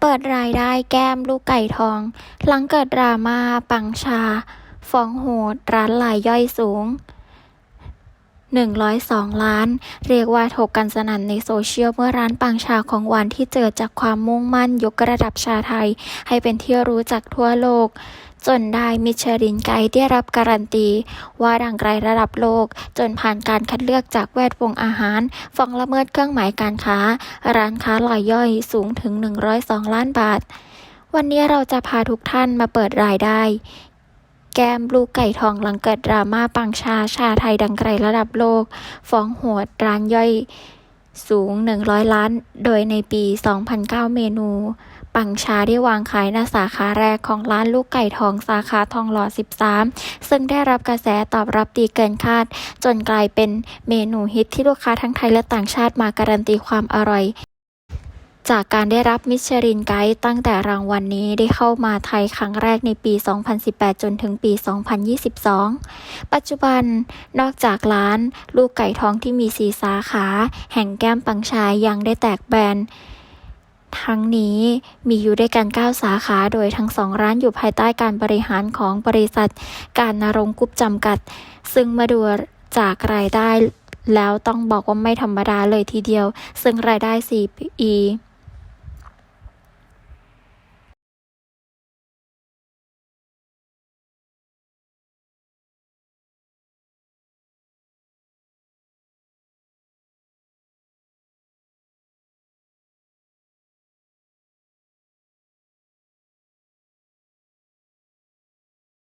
เปิดรายได้แก้มลูกไก่ทอง หลังเกิดดราม่าปังชา ฟ้องโหดร้านลายย่อยสูง 102 ล้าน เรียกว่าถกกันสนั่นในโซเชียล เมื่อร้านปังชาของหวานที่เจอจากความมุ่งมั่นยกระดับชาไทย ให้เป็นที่รู้จักทั่วโลก จนได้มิชลินไกด์ได้รับการันตี ว่าดังไกลระดับโลก จนผ่านการคัดเลือกจากแวดวงอาหารฟ้องละเมิดเครื่องหมายการค้า ร้านค้ารายย่อยสูงถึง 102 ล้านบาท วันนี้เราจะพาทุกท่านมาเปิดรายได้ แก้มลูกไก่ทองหลังเกิดดราม่าปังชาชาไทยดังไกลระดับโลก ฟ้องโหดร้านย่อย สูง 100 ล้าน โดยในปี 2009 เมนู ปังชาได้วางขายในสาขาแรกของร้านลูกไก่ทองสาขาทองหล่อ 13 ซึ่งได้รับกระแสตอบรับดีเกินคาด จนกลายเป็นเมนูฮิตที่ลูกค้าทั้งไทยและต่างชาติมาการันตีความอร่อย จากการได้รับมิชลินไกด์ตั้งแต่รางวัลนนี้ได้เข้ามาไทยครั้งแรกในปี 2018 จนถึงปี 2022 ปัจจุบันนอกจากร้านลูกไก่ทองที่มีสีสาขา แห่งแก้มปังชายยังได้แตกแบรนด์ทั้งนี้มีอยู่ด้วยกัน 9 สาขา โดยทั้งสองร้านอยู่ภายใต้การบริหารของบริษัท การนรงกุ๊ปจำกัด ซึ่งมาดูจากรายได้แล้วต้องบอกว่าไม่ธรรมดาเลยทีเดียว ซึ่งรายได้ 4 ปี